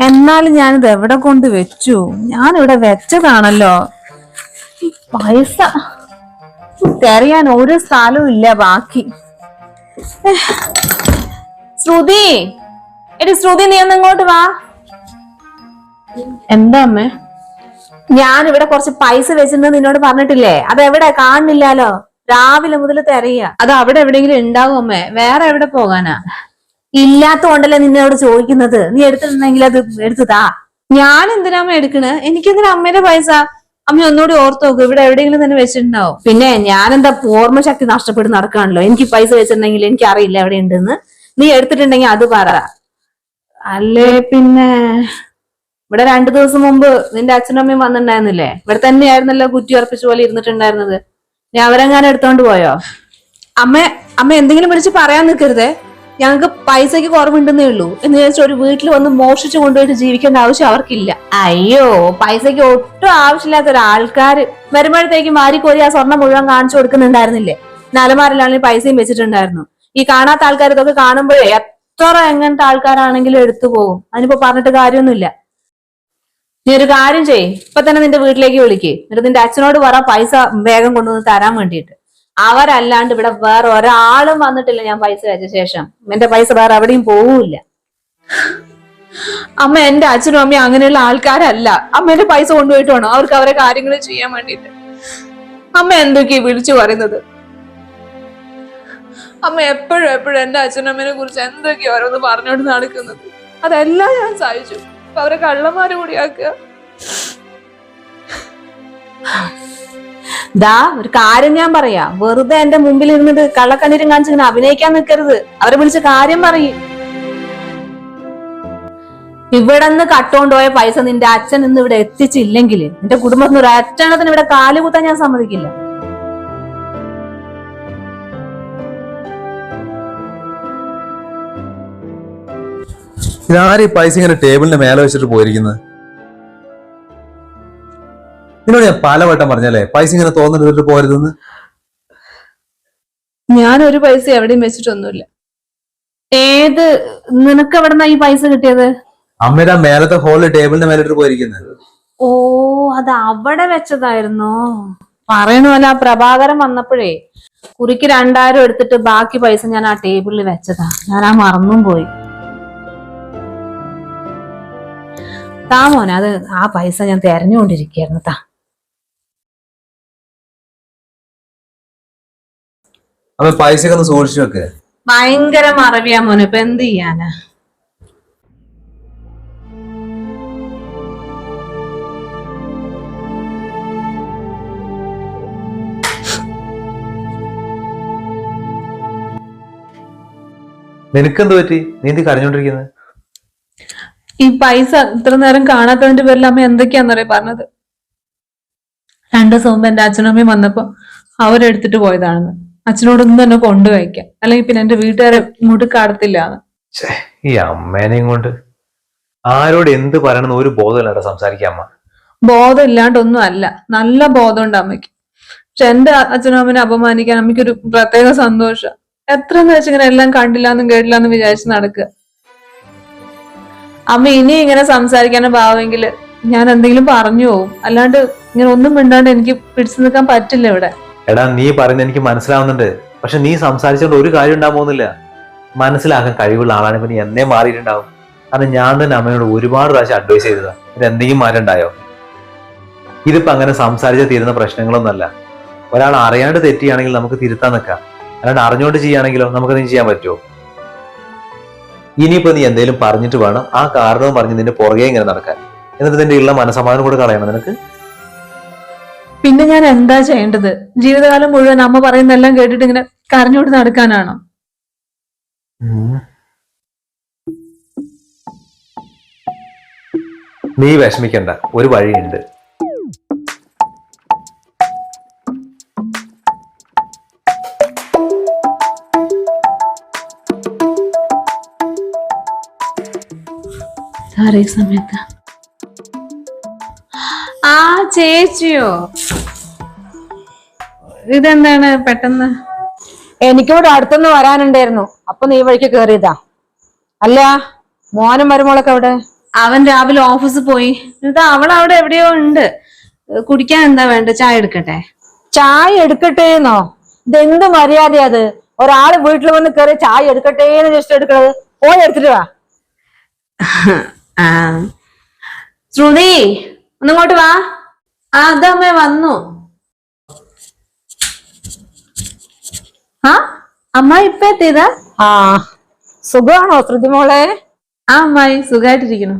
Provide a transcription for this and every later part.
എന്നാലും ഞാനിത് എവിടെ കൊണ്ട് വെച്ചു? ഞാനിവിടെ വെച്ചതാണല്ലോ. പൈസ. തെരയാൻ ഒരു സ്ഥലവും ഇല്ല ബാക്കി. ശ്രുതി. എടി ശ്രുതി നീ ഒന്ന് ഇങ്ങോട്ട് വാ. എന്താ അമ്മേ? ഞാൻ ഇവിടെ കുറച്ച് പൈസ വെച്ചിരുന്നത് നിന്നോട് പറഞ്ഞിട്ടില്ലേ? അത് എവിടെ? കാണുന്നില്ലാലോ രാവിലെ മുതൽ തെരയ അത് അവിടെ എവിടെയെങ്കിലും ഉണ്ടാവും അമ്മേ. വേറെ എവിടെ പോകാനാ? ഇല്ലാത്തോണ്ടല്ലേ നിന്നോട് ചോദിക്കുന്നത്? നീ എടുത്തിട്ടുണ്ടെങ്കിൽ അത് എടുത്തതാ ഞാൻ എന്തിനാ അമ്മ എടുക്കണേ? എനിക്കെന്തിനാ അമ്മേന്റെ പൈസ? അമ്മ ഒന്നുകൂടി ഓർത്ത് നോക്കും. ഇവിടെ എവിടെയെങ്കിലും തന്നെ വെച്ചിട്ടുണ്ടാവും. പിന്നെ ഞാനെന്താ ഓർമ്മശക്തി നഷ്ടപ്പെട്ട് നടക്കാണല്ലോ. എനിക്ക് പൈസ വെച്ചിട്ടുണ്ടെങ്കിൽ എനിക്ക് അറിയില്ല എവിടെ ഉണ്ടെന്ന്. നീ എടുത്തിട്ടുണ്ടെങ്കിൽ അത് പറ. അല്ലേ പിന്നെ? ഇവിടെ രണ്ടു ദിവസം മുമ്പ് നിന്റെ അച്ഛനും അമ്മയും വന്നിട്ടുണ്ടായിരുന്നില്ലേ? ഇവിടെ തന്നെയായിരുന്നല്ലോ കുറ്റി ഉറപ്പിച്ച പോലെ ഇരുന്നിട്ടുണ്ടായിരുന്നത്. ഞാൻ അവരെങ്ങാനും എടുത്തോണ്ട് പോയോ? അമ്മ അമ്മ എന്തെങ്കിലും വിളിച്ച് പറയാൻ നിൽക്കരുതേ. ഞങ്ങൾക്ക് പൈസയ്ക്ക് കുറവുണ്ടെന്നേ ഉള്ളൂ എന്ന് വെച്ചാൽ ഒരു വീട്ടിൽ വന്ന് മോഷിച്ചു കൊണ്ടുപോയിട്ട് ജീവിക്കേണ്ട ആവശ്യം അവർക്കില്ല. അയ്യോ പൈസയ്ക്ക് ഒട്ടും ആവശ്യമില്ലാത്ത ഒരാൾക്കാർ വരുമ്പോഴത്തേക്കും വാരിക്കോരി ആ സ്വർണം മുഴുവൻ കാണിച്ചു കൊടുക്കുന്നുണ്ടായിരുന്നില്ലേ? നലമാരിലാണെങ്കിൽ പൈസയും വെച്ചിട്ടുണ്ടായിരുന്നു. ഈ കാണാത്ത ആൾക്കാർ ഇതൊക്കെ കാണുമ്പോഴേ എത്ര എങ്ങനത്തെ ആൾക്കാരാണെങ്കിലും എടുത്തു പോകും. അതിനിപ്പോ പറഞ്ഞിട്ട് കാര്യമൊന്നുമില്ല. നീ ഒരു കാര്യം ചെയ്യ്. ഇപ്പൊ തന്നെ നിന്റെ വീട്ടിലേക്ക് വിളിക്കേ. എന്നിട്ട് നിന്റെ അച്ഛനോട് പറ പൈസ വേഗം കൊണ്ടുവന്ന് തരാൻ വേണ്ടിയിട്ട്. അവരല്ലാണ്ട് ഇവിടെ വേറെ ഒരാളും വന്നിട്ടില്ല ഞാൻ പൈസ വെച്ച ശേഷം. എന്റെ പൈസ വേറെ എവിടെയും പോവില്ല. അമ്മ എന്റെ അച്ഛനും അമ്മയും അങ്ങനെയുള്ള ആൾക്കാരല്ല. അമ്മ എന്റെ പൈസ കൊണ്ടുപോയിട്ട് വേണം? അവർക്ക് അവരെ കാര്യങ്ങൾ ചെയ്യാൻ വേണ്ടിട്ട് അമ്മ എന്തൊക്കെയാ വിളിച്ചു പറയുന്നത്? അമ്മ എപ്പോഴും എപ്പോഴും എന്റെ അച്ഛനും അമ്മേനെ കുറിച്ച് എന്തൊക്കെയാ ഓരോന്ന് പറഞ്ഞോണ്ട് നടക്കുന്നത്? അതെല്ലാം ഞാൻ സഹിച്ചു. അവരെ കള്ളന്മാര് കൂടിയാക്കുക? ദാ ഒരു കാര്യം ഞാൻ പറയാ. വെറുതെ എന്റെ മുമ്പിൽ ഇരുന്നിട്ട് കള്ളക്കണ്ണീരും കാണിച്ചിങ്ങനെ അഭിനയിക്കാൻ നിൽക്കരുത് അവരെ വിളിച്ച് കാര്യം പറയും. ഇവിടെ നിന്ന് കട്ടോണ്ടുപോയ പൈസ നിന്റെ അച്ഛൻ ഇന്ന് ഇവിടെ എത്തിച്ചില്ലെങ്കിൽ നിന്റെ കുടുംബത്തിന് ഒരു അറ്റണത്തിന് ഇവിടെ കാലു കുത്താൻ ഞാൻ സമ്മതിക്കില്ല. ഇതാരും പൈസ ഇങ്ങനെ ടേബിളിന്റെ മേലെ വെച്ചിട്ട് പോയിരിക്കുന്നത്? നിന്നോട് ഞാൻ പലവട്ടം പറഞ്ഞല്ലേ? പൈസ ഇങ്ങനെ തോന്നിട്ട് പോരുതെന്ന്? ഞാൻ ഒരു പൈസ എവിടെയും വെച്ചിട്ടൊന്നുമില്ല. ഏത് നിനക്ക് എവിടെന്നാ ഈ പൈസ കിട്ടിയത്? അമ്മയുടെ മേലത്തെ ഹോളിൽ ടേബിളിന്റെ മേലെ ഇട്ട് പോയിരിക്കുന്നത് ഓ അത് അവിടെ വെച്ചതായിരുന്നു? പറയണ പോലെ ആ പ്രഭാകരൻ വന്നപ്പോഴേ കുറിക്ക് രണ്ടായിരം എടുത്തിട്ട് ബാക്കി പൈസ ഞാൻ ആ ടേബിളിൽ വെച്ചതാ. ഞാൻ ആ മറന്നും പോയി. താ മോനെ അത് ആ പൈസ ഞാൻ തെരഞ്ഞുകൊണ്ടിരിക്കുകയായിരുന്നു. താ. അമ്മ പൈസ ഒക്കെ ഒന്ന് സൂക്ഷിച്ചു വെക്ക്. ഭയങ്കര മറവിയാ മോനെ. ഇപ്പൊ എന്ത് ചെയ്യാനാ? നിനക്കെന്ത് പറ്റി? നീ എന്ത് കരഞ്ഞോണ്ടിരിക്കുന്നത് ഈ പൈസ ഇത്ര നേരം കാണാത്തതിന്റെ പേരിൽ അമ്മ എന്തൊക്കെയാന്നറിയ പറഞ്ഞത്? രണ്ടു ദിവസം മുമ്പ് എന്റെ അച്ഛനും അമ്മയും വന്നപ്പോ അവരെടുത്തിട്ട് പോയതാണെന്ന്. അച്ഛനോടൊന്നും തന്നെ കൊണ്ടുവയ്ക്കാം അല്ലെങ്കിൽ പിന്നെ എന്റെ വീട്ടുകാരെ ഇങ്ങോട്ട് കടത്തില്ല ഈ അമ്മേനെയും കൊണ്ട് ആരോട് എന്ത് പറയണമെന്ന് ഒരു ബോധമില്ലാണ്ട് സംസാരിക്കാം അമ്മ. ബോധം ഇല്ലാണ്ടൊന്നും അല്ല. നല്ല ബോധമുണ്ട് അമ്മയ്ക്ക്. പക്ഷെ എന്റെ അച്ഛനും അമ്മനെ അപമാനിക്കാൻ അമ്മയ്ക്കൊരു പ്രത്യേക സന്തോഷം. എത്രന്ന് വെച്ചിങ്ങനെ എല്ലാം കണ്ടില്ല എന്നും കേട്ടില്ല എന്നും വിചാരിച്ച് നടക്കുക. അമ്മ ഇനി ഇങ്ങനെ സംസാരിക്കാനും ഭാവമെങ്കിൽ ഞാൻ എന്തെങ്കിലും പറഞ്ഞു പോവും. അല്ലാണ്ട് ഇങ്ങനെ ഒന്നും മിണ്ടാണ്ട് എനിക്ക് പിടിച്ചു നിൽക്കാൻ പറ്റില്ല ഇവിടെ. എടാ നീ പറയുന്നത് എനിക്ക് മനസ്സിലാവുന്നുണ്ട്. പക്ഷെ നീ സംസാരിച്ചുകൊണ്ട് ഒരു കാര്യം ഉണ്ടാകാൻ പോകുന്നില്ല. മനസ്സിലാക്കാൻ കഴിവുള്ള ആളാണ് ഇപ്പൊ എന്നെ മാറിയിട്ടുണ്ടാവും. കാരണം ഞാൻ തന്നെ അമ്മയോട് ഒരുപാട് പ്രാവശ്യം അഡ്വൈസ് ചെയ്തതാ. പിന്നെ എന്തെങ്കിലും ഉണ്ടായോ ഇതിപ്പോ അങ്ങനെ സംസാരിച്ച് തീരുന്ന പ്രശ്നങ്ങളൊന്നുമല്ല. ഒരാൾ അറിയാണ്ട് തെറ്റിയാണെങ്കിൽ നമുക്ക് തിരുത്താൻ നിൽക്കാം. അല്ലാണ്ട് അറിഞ്ഞുകൊണ്ട് ചെയ്യുകയാണെങ്കിലോ നമുക്കത് ചെയ്യാൻ പറ്റുമോ? ഇനിയിപ്പോ നീ എന്തെങ്കിലും പറഞ്ഞിട്ട് വേണം ആ കാരണവും പറഞ്ഞ് നിന്റെ പുറകെ ഇങ്ങനെ നടക്കാൻ. എന്നിട്ട് നിന്റെ ഉള്ള മനസമാധാനം കൂടെ കളയണം നിനക്ക്. പിന്നെ ഞാൻ എന്താ ചെയ്യേണ്ടത്? ജീവിതകാലം മുഴുവൻ അമ്മ പറയുന്നെല്ലാം കേട്ടിട്ട് ഇങ്ങനെ കരഞ്ഞോട്ട് നടക്കാനാണോ? നീ വിഷമിക്കണ്ട ഒരു വഴിയുണ്ട്. സമയത്ത് ആ ചേച്ചിയോ? ഇതെന്താണ് പെട്ടെന്ന്? എനിക്കിവിടെ അടുത്തുനിന്ന് വരാനുണ്ടായിരുന്നു. അപ്പൊ നീ വഴിക്ക് കേറിയതാ. അല്ല മോനും മരുമോളൊക്കെ അവിടെ അവൻ രാവിലെ ഓഫീസിൽ പോയി. എന്നിട്ട് അവൾ അവിടെ എവിടെയോ ഉണ്ട്. കുടിക്കാൻ എന്താ വേണ്ട ചായ എടുക്കട്ടെ? ചായ എടുക്കട്ടെ എന്നോ ഇതെന്ത് മര്യാദ അത്? ഒരാൾ വീട്ടിൽ വന്ന് കയറി ചായ എടുക്കട്ടെ എന്ന് ജസ്റ്റ് എടുക്കണത്. പോയി എടുത്തിട്ട് വാ. ശ്രുതി ഒന്നിങ്ങോട്ട് വാ. ആ അതമ്മേ വന്നു. ആ? അമ്മ ഇപ്പ എത്തിയതാ? ആ. സുഖമാണോ ശ്രുതി മോളെ? ആ അമ്മായി സുഖായിട്ടിരിക്കുന്നു.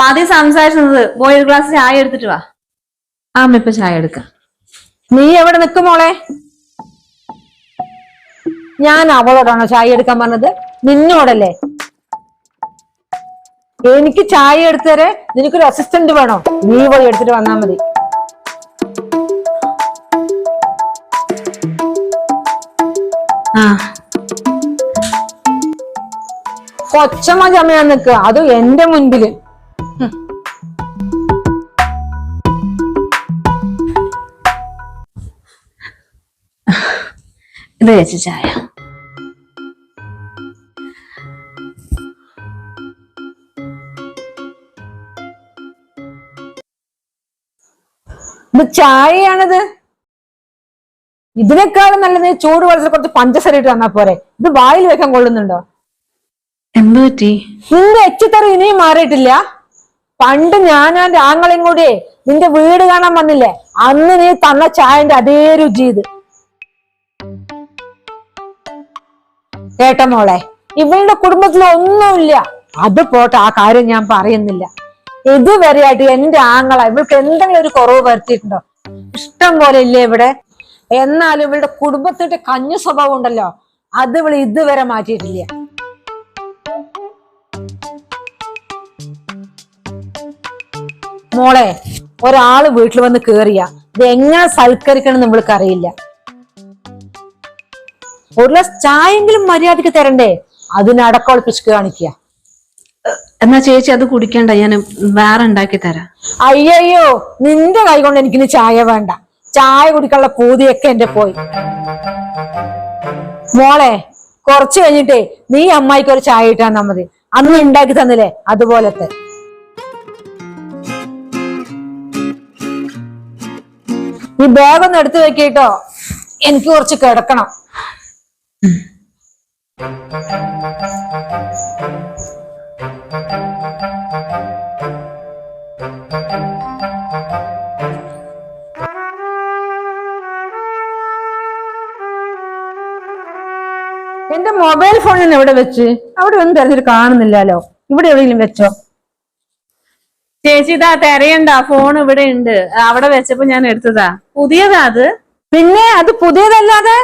മാതി സംസാരിച്ചത് പോയി ഒരു ഗ്ലാസ് ചായ എടുത്തിട്ട് വാ. ആ അമ്മ ഇപ്പൊ ചായ എടുക്കാം. നീ എവിടെ നിൽക്കും മോളെ? ഞാൻ അവളോടാണോ ചായ എടുക്കാൻ പറഞ്ഞത്? നിന്നോടല്ലേ? എനിക്ക് ചായ എടുത്തരെ നിനക്കൊരു അസിസ്റ്റന്റ് വേണോ? നീ പോയി എടുത്തിട്ട് വന്നാ മതി. കൊച്ചമ്മ ചമയാൻ നിൽക്കുക അതും എന്റെ മുൻപിൽ. ഇത് വെച്ച് ചായ. ഇത് ചായയാണിത്. ഇതിനേക്കാളും നല്ലത് ചൂട് വെള്ളത്തിൽ കുറച്ച് പഞ്ചസാര ഇട്ട് തന്നാ പോരെ. ഇത് വായിൽ വെക്കാൻ കൊള്ളുന്നുണ്ടോ? എന്ത് പറ്റി? നിന്റെ എച്ചിത്തറ ഇനിയും മാറിയിട്ടില്ല. പണ്ട് ഞാൻ എന്റെ ആങ്ങളെയും കൂടി നിന്റെ വീട് കാണാൻ വന്നില്ലേ? അന്ന് നീ തന്ന ചായന്റെ അതേ രുചി ഇത്. കേട്ട മോളെ ഇവളുടെ കുടുംബത്തിൽ ഒന്നുമില്ല. അത് പോട്ടെ ആ കാര്യം ഞാൻ പറയുന്നില്ല. ഇതുവരെയായിട്ട് എന്റെ ആങ്ങള ഇവൾക്ക് എന്തെങ്കിലും ഒരു കുറവ് വരുത്തിയിട്ടുണ്ടോ? ഇഷ്ടം പോലെ ഇല്ലേ ഇവിടെ? എന്നാലും ഇവളുടെ കുടുംബത്തിന്റെ കഞ്ഞു സ്വഭാവം ഉണ്ടല്ലോ അത് ഇവൾ ഇതുവരെ മാറ്റിയിട്ടില്ല. മോളെ ഒരാൾ വീട്ടിൽ വന്ന് കേറിയ ഇത് എങ്ങനെ സൽക്കരിക്കണം എന്ന് നമ്മൾക്ക് അറിയില്ല. ഒരു ഗ്ലാസ് ചായെങ്കിലും മര്യാദയ്ക്ക് തരണ്ടേ? അതിനടക്കൊളിപ്പിച്ച് കാണിക്കുക. എന്നാ ചേച്ചി അത് കുടിക്കണ്ട ഞാൻ വേറെ ഉണ്ടാക്കി തരാം. അയ്യോ നിന്റെ കൈ കൊണ്ട് എനിക്കിനി ചായ വേണ്ട. ചായ കുടിക്കാനുള്ള പൂതിയൊക്കെ എന്റെ പോയി. മോളെ കുറച്ച് കഴിഞ്ഞിട്ടേ നീ അമ്മായിക്ക് ഒരു ചായ ഇട്ടാ മതി. അന്ന് ഉണ്ടാക്കി തന്നില്ലേ? അതുപോലത്തെ. ഈ ബാഗ് ഒന്ന് എടുത്തു വെക്കേട്ടോ എനിക്ക് കുറച്ച് കിടക്കണം. എന്റെ മൊബൈൽ ഫോൺ ഞാൻ എവിടെ വെച്ച്? അവിടെ ഒന്നും തെരഞ്ഞെടുത്ത് കാണുന്നില്ലല്ലോ. ഇവിടെ എവിടെയെങ്കിലും വെച്ചോ? ചേച്ചി ഇതാ തെരയണ്ട ഫോൺ ഇവിടെ ഉണ്ട്. അവിടെ വെച്ചപ്പോ ഞാൻ എടുത്തതാ. പുതിയതാ അത്. പിന്നെ അത് പുതിയതല്ലാതെ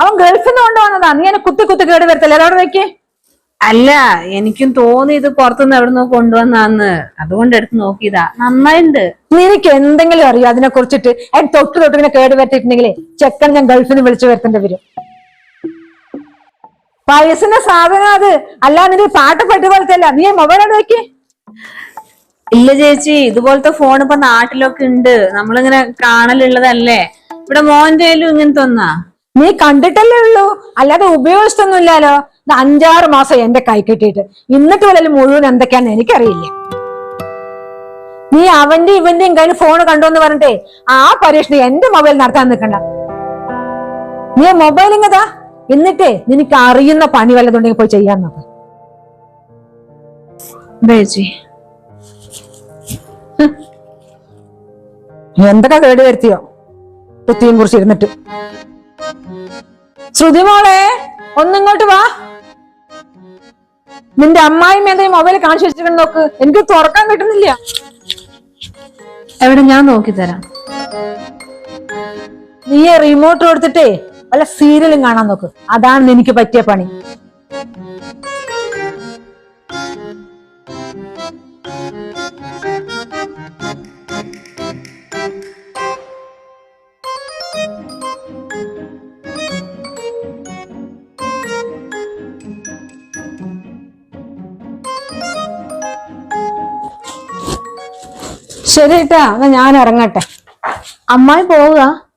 അവൻ ഗൾഫിൽ നിന്ന് കൊണ്ടുവന്നതാ നീ എന്നെ കുത്തി കുത്തി കേട് വരത്തില്ല? അവിടെ വെക്കേ. അല്ല എനിക്കും തോന്നി ഇത് പുറത്തുനിന്ന് എവിടെ നിന്ന് കൊണ്ടുവന്നാന്ന് അതുകൊണ്ട് എടുത്ത് നോക്കിയതാ. നന്നായിണ്ട്. നിനക്ക് എന്തെങ്കിലും അറിയോ അതിനെ കുറിച്ചിട്ട് അതിന് തൊട്ട് തൊട്ട് ഇങ്ങനെ കേട് വരുത്തിയിട്ടുണ്ടെങ്കിലേ ചെക്കൻ ഞാൻ ഗൾഫിൽ നിന്ന് വിളിച്ചു വരുത്തേണ്ടി വരും. പൈസന്റെ സാധനം അത്. അല്ല നിന്റെ പാട്ട് പെട്ട് പോലത്തെ അല്ല നീ മൊബൈൽ അവിടെ വെക്ക്. ഇല്ല ചേച്ചി. ഇതുപോലത്തെ ഫോൺ ഇപ്പൊ നാട്ടിലൊക്കെ ഉണ്ട്. നമ്മളിങ്ങനെ കാണലുള്ളതല്ലേ. ഇവിടെ മോന്റെ ഇങ്ങനെ ഇങ്ങനത്തെ ഒന്നാ നീ കണ്ടിട്ടല്ലേ ഉള്ളൂ. അല്ലാതെ ഉപയോഗിച്ചിട്ടൊന്നുമില്ലല്ലോ. ഇത് അഞ്ചാറ് മാസം എന്റെ കൈ കെട്ടിയിട്ട്. ഇന്നിട്ട് വല്ലതും മുഴുവൻ എന്തൊക്കെയാന്ന് എനിക്കറിയില്ല. നീ അവന്റെ ഇവന്റെയും കയ്യിൽ ഫോൺ കണ്ടോന്ന് പറഞ്ഞിട്ടേ ആ പരീക്ഷണം എന്റെ മൊബൈൽ നടത്താൻ നിൽക്കണ്ട. നീ മൊബൈൽ ഇങ്ങതാ എന്നിട്ടേ നിനക്ക് അറിയുന്ന പണി വല്ലതുണ്ടെങ്കിൽ പോയി ചെയ്യാൻ നോക്ക്. ഇതാ ചേച്ചി. എന്തൊക്കെ കേട് വരുത്തിയോ? കുത്തിയും കുറിച്ച് ഇരുന്നിട്ട്. ശ്രുതി മോളെ ഒന്നിങ്ങോട്ട് വാ. നിന്റെ അമ്മായിമ്മ എന്തെങ്കിലും മൊബൈൽ കാണിച്ചു വെച്ചിട്ടുണ്ട് നോക്ക്. എനിക്ക് തുറക്കാൻ കിട്ടുന്നില്ല. എവിടെ ഞാൻ നോക്കി തരാം നീ റിമോട്ട് കൊടുത്തിട്ടേ വല്ല സീരിയലും കാണാൻ നോക്ക്. അതാണ് എനിക്ക് പറ്റിയ പണി. ശരി കേട്ടാ എന്നാ ഞാൻ ഇറങ്ങട്ടെ. അമ്മായി പോവുക.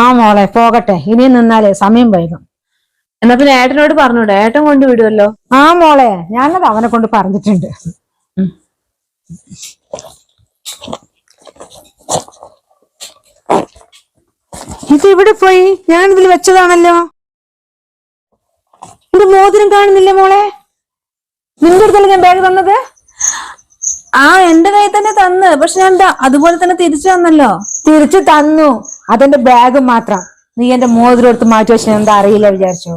ആ മോളെ പോകട്ടെ. ഇനി നിന്നാലേ സമയം വൈകും. എന്നാ പിന്നെ ഏട്ടനോട് പറഞ്ഞൂടെ? ഏട്ടൻ കൊണ്ട് വിടുമല്ലോ ആ മോളെ ഞാനത് അവനെ കൊണ്ട് പറഞ്ഞിട്ടുണ്ട്. ഇത് ഇവിടെ പോയി? ഞാൻ ഇതിൽ വെച്ചതാണല്ലോ. ഇത് മോതിരം കാണുന്നില്ല മോളെ? നിന്റെ അടുത്തല്ലേ ഞാൻ ബാഗ് തന്നത്? ആ എന്റെ കയ്യിൽ തന്നെ തന്ന്. പക്ഷെ ഞാൻ അതുപോലെ തന്നെ തിരിച്ചു തന്നല്ലോ. തിരിച്ചു തന്നു. അതെന്റെ ബാഗ് മാത്രം. നീ എന്റെ മോതിരം എടുത്ത് മാറ്റി വെച്ചാൽ എന്താ അറിയില്ല വിചാരിച്ചോ?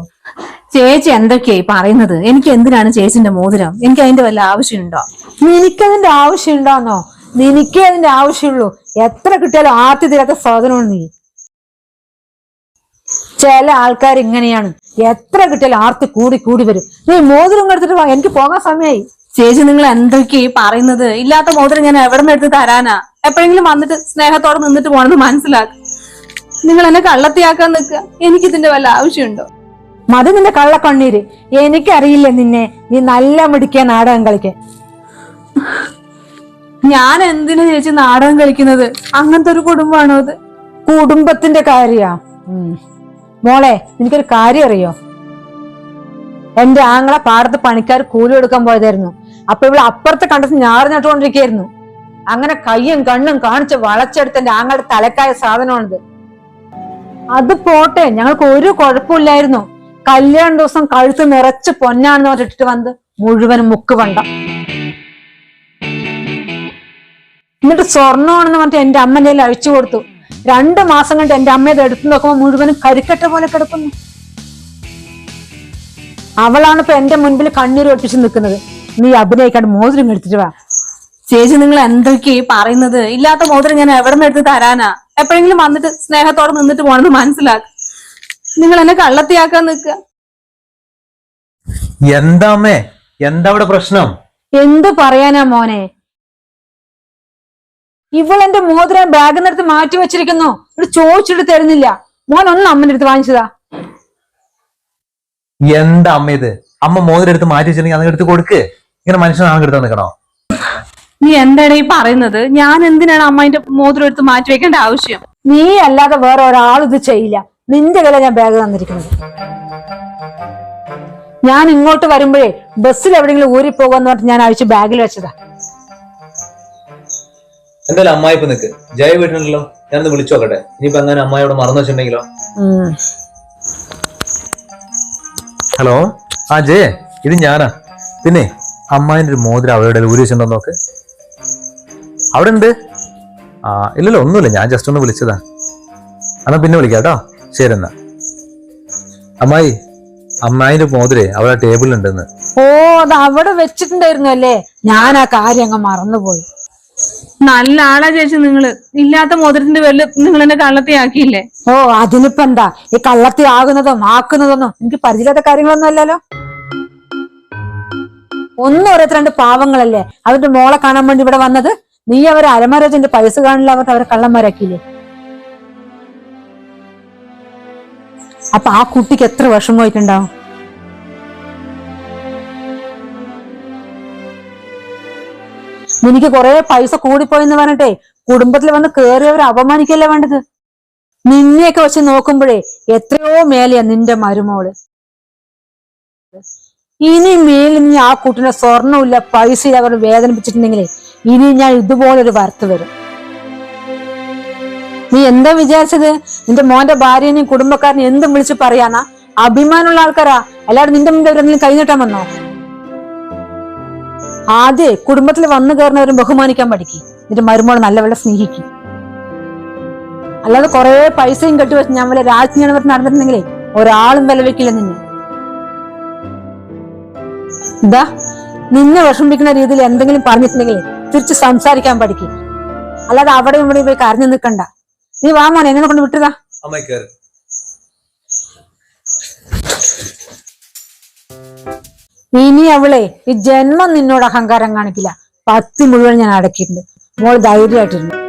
ചേച്ചി എന്തൊക്കെയായി പറയുന്നത്? എനിക്ക് എന്തിനാണ് ചേച്ചിന്റെ മോതിരം? എനിക്ക് അതിന്റെ വല്ല ആവശ്യമുണ്ടോ? നിനക്കതിന്റെ ആവശ്യമുണ്ടോന്നോ? നിനക്കേ അതിന്റെ ആവശ്യമുള്ളൂ. എത്ര കിട്ടിയാലും ആദ്യ തീരാത്ത സാധനമാണ് നീ ചില ആൾക്കാർ ഇങ്ങനെയാണ്. എത്ര കിട്ടിയാലും ആർത്തി കൂടി കൂടി വരും. നീ മോതിരം എടുത്തിട്ട് വാ എനിക്ക് പോകാൻ സമയമായി ചേച്ചി നിങ്ങൾ എന്തൊക്കെയായി പറയുന്നത്? ഇല്ലാത്ത മോതിരം ഞാൻ എവിടെ നിന്ന് എടുത്ത് തരാനാ? എപ്പോഴെങ്കിലും വന്നിട്ട് സ്നേഹത്തോടെ നിന്നിട്ട് പോണെന്ന് മനസ്സിലാക്കും. നിങ്ങൾ എന്നെ കള്ളത്തിയാക്കാൻ നിൽക്കുക. എനിക്ക് ഇതിന്റെ വല്ല ആവശ്യമുണ്ടോ? മതി നിന്റെ കള്ളക്കണ്ണീര്. എനിക്കറിയില്ല നിന്നെ നീ നല്ല മിടിക്കുക നാടകം കളിക്കാൻ. ഞാൻ എന്തിനു ചേച്ചി നാടകം കളിക്കുന്നത്? അങ്ങനത്തെ ഒരു കുടുംബമാണോ അത് കുടുംബത്തിന്റെ കാര്യാ. മോളെ എനിക്കൊരു കാര്യം അറിയോ? എന്റെ ആങ്ങളെ പാടത്ത് പണിക്കാർ കൂലി കൊടുക്കാൻ പോയതായിരുന്നു. അപ്പൊ ഇവിടെ അപ്പുറത്തെ കണ്ടത്ത് ഞാറ് നട്ടുകൊണ്ടിരിക്കുകയായിരുന്നു. അങ്ങനെ കയ്യും കണ്ണും കാണിച്ച് വളച്ചെടുത്ത് എന്റെ ആങ്ങളുടെ തലക്കായ സാധനമാണിത്. അത് പോട്ടെ ഞങ്ങൾക്ക് ഒരു കുഴപ്പമില്ലായിരുന്നു. കല്യാണ ദിവസം കഴുത്ത് നിറച്ച് പൊന്നാണെന്ന് പറഞ്ഞിട്ട് വന്ന് മുഴുവനും മുക്ക് വണ്ട. എന്നിട്ട് സ്വർണമാണെന്ന് പറഞ്ഞിട്ട് എന്റെ അമ്മ കയ്യിൽ അഴിച്ചു കൊടുത്തു. രണ്ടു മാസം കൊണ്ട് എന്റെ അമ്മയത് എടുത്തു നോക്കുമ്പോൾ മുഴുവനും കരിക്കട്ട പോലെ കിടക്കുന്നു. അവളാണ് ഇപ്പൊ എന്റെ മുൻപിൽ കണ്ണീർ ഒട്ടിച്ച് നിൽക്കുന്നത്. നീ അഭിനയിക്കാണ്ട് മോതിരം എടുത്തിട്ട് വാ. ചേച്ചി നിങ്ങൾ എന്തൊക്കെയാ പറയുന്നത്? ഇല്ലാത്ത മോതിരം ഞാൻ എവിടെ നിന്ന് എടുത്ത് തരാനാ? എപ്പോഴെങ്കിലും വന്നിട്ട് സ്നേഹത്തോടെ നിന്നിട്ട് പോണെന്ന് മനസ്സിലാക്കും. നിങ്ങൾ എന്നെ കള്ളത്തിയാക്കാൻ നിൽക്കുക. എന്താ അമ്മേ എന്താ അവിടെ പ്രശ്നം? എന്ത് പറയാനാ മോനെ? ഇവളെന്റെ മോതിരം എടുത്ത് മാറ്റി വെച്ചിരിക്കുന്നു. ഇവിടെ ചോദിച്ചിട്ട് തരുന്നില്ല. മോൻ ഒന്ന് അമ്മന്റെ അടുത്ത് വാങ്ങിച്ചതാ. എന്താ അമ്മ ഇത്? അമ്മ മോതിരം എടുത്ത് മാറ്റി വെച്ചിട്ടുണ്ടെങ്കിൽ അതെടുത്ത് എടുത്ത് കൊടുക്ക്. ഇങ്ങനെ മനുഷ്യനാണെടുത്ത് നിൽക്കണോ നീ എന്താണ് ഈ പറയുന്നത്? ഞാൻ എന്തിനാണ് അമ്മായിന്റെ മോതിരം എടുത്ത് മാറ്റി വെക്കേണ്ട ആവശ്യം? നീ അല്ലാതെ വേറെ ഒരാൾ ഇത് ചെയ്യില്ല. നിന്റെ വില ഞാൻ ബാഗ് തന്നിരിക്കുന്നത്. ഞാൻ ഇങ്ങോട്ട് വരുമ്പോഴേ ബസ്സിൽ എവിടെയെങ്കിലും ഊരി പോകാന്ന് പറഞ്ഞിട്ട് ഞാൻ അഴിച്ച് ബാഗിൽ വെച്ചതാ. എന്തായാലും അമ്മായി ഇപ്പൊ നിക്ക്. ജയ വീട്ടിലുണ്ടല്ലോ. ഞാനൊന്ന് വിളിച്ചു നോക്കട്ടെ. ഇനിയിപ്പോ അങ്ങനെ അമ്മായിയോട് മറന്നു വെച്ചിട്ടുണ്ടെങ്കിലോ? ഹലോ. ആ ജയ. ഇത് ഞാനാ. പിന്നെ അമ്മായിന്റെ ഒരു മോതിരം അവരുടെ ഊരി വെച്ചിട്ടുണ്ടോ നോക്ക്. അവിടെ ഉണ്ട് ആ ഇല്ലല്ലോ ഒന്നുമില്ല. ഞാൻ ജസ്റ്റ് ഒന്ന് വിളിച്ചതാ. എന്നാ പിന്നെ വിളിക്കാം കേട്ടോ. ശരി എന്നാ. അമ്മായി അമ്മായിന്റെ മോതിരേ അവിടെ ടേബിളിലുണ്ടെന്ന് ഓ അത് അവിടെ വെച്ചിട്ടുണ്ടായിരുന്നു അല്ലേ? ഞാൻ ആ കാര്യം അങ്ങ് മറന്നുപോയി. നല്ല ആളാ ചേച്ചി നിങ്ങൾ. ഇല്ലാത്ത മോതിരത്തിന്റെ പേരിൽ നിങ്ങൾ എന്നെ കള്ളത്തിയാക്കിയില്ലേ? ഓ അതിനിപ്പോ എന്താ? ഈ കള്ളത്തി ആകുന്നതും ആക്കുന്നതൊന്നും എനിക്ക് പരിചയമില്ലാത്ത കാര്യങ്ങളൊന്നും അല്ലല്ലോ. ഒന്നും ഓരോരുത്തരണ്ട് പാവങ്ങളല്ലേ? അവരുടെ മോളെ കാണാൻ വേണ്ടി ഇവിടെ വന്നത്? നീ അവരെ അരമരച്ചന്റെ പൈസ കാണില്ല അവർ അവരെ കള്ളന്മാരാക്കിയില്ലേ? അപ്പൊ ആ കുട്ടിക്ക് എത്ര വിഷമമായിട്ടുണ്ടാവും നിനക്ക് കുറെ പൈസ കൂടിപ്പോയെന്ന് പറഞ്ഞിട്ടേ കുടുംബത്തിൽ വന്ന് കേറിയവരെ അപമാനിക്കല്ലേ വേണ്ടത്? നിന്നെയൊക്കെ വെച്ച് നോക്കുമ്പോഴേ എത്രയോ മേലെയാ നിന്റെ മരുമോൾ. ഇനി മേലിൽ നീ ആ കുട്ടിനെ സ്വർണമില്ല പൈസ അവർ വേദനിപ്പിച്ചിട്ടുണ്ടെങ്കിലേ ഇനി ഞാൻ ഇതുപോലൊരു വാർത്ത വരും. നീ എന്താ വിചാരിച്ചത്? നിന്റെ മോന്റെ ഭാര്യനെയും കുടുംബക്കാരനെയും എന്തും വിളിച്ച് പറയാനാ? അഭിമാനമുള്ള ആൾക്കാരാ? അല്ലാതെ നിന്റെ മുന്നിൽ അവരെന്തെങ്കിലും കൈനീട്ടാൻ വന്നോ? ആദ്യ കുടുംബത്തിൽ വന്നു കയറുന്നവരും ബഹുമാനിക്കാൻ പഠിക്കും. നിന്റെ മരുമോൾ നല്ലവളെ സ്നേഹിക്കും. അല്ലാതെ കുറെ പൈസയും കെട്ടിവെച്ച് ഞാൻ വല്ല രാജ്ഞിയാണ് പറഞ്ഞ് നടന്നിട്ടുണ്ടെങ്കിലേ ഒരാളും വില വെക്കില്ല നിന്നെ. എന്താ നിന്നെ വിഷമിപ്പിക്കുന്ന രീതിയിൽ എന്തെങ്കിലും പറഞ്ഞിട്ടുണ്ടെങ്കിൽ തിരിച്ച് സംസാരിക്കാൻ പഠിക്കും. അല്ലാതെ അവിടെ ഇവിടെ പോയി കരഞ്ഞു നിൽക്കണ്ട. നീ വാ മോനെ എന്നെ കൊണ്ട് വിട്ടതാ ഇനി അവളെ ഈ ജന്മം നിന്നോട് അഹങ്കാരം കാണിക്കില്ല. പത്തി മുഴുവൻ ഞാൻ അടക്കിയിട്ടുണ്ട്. മോൾ ധൈര്യമായിട്ടിരുന്നു.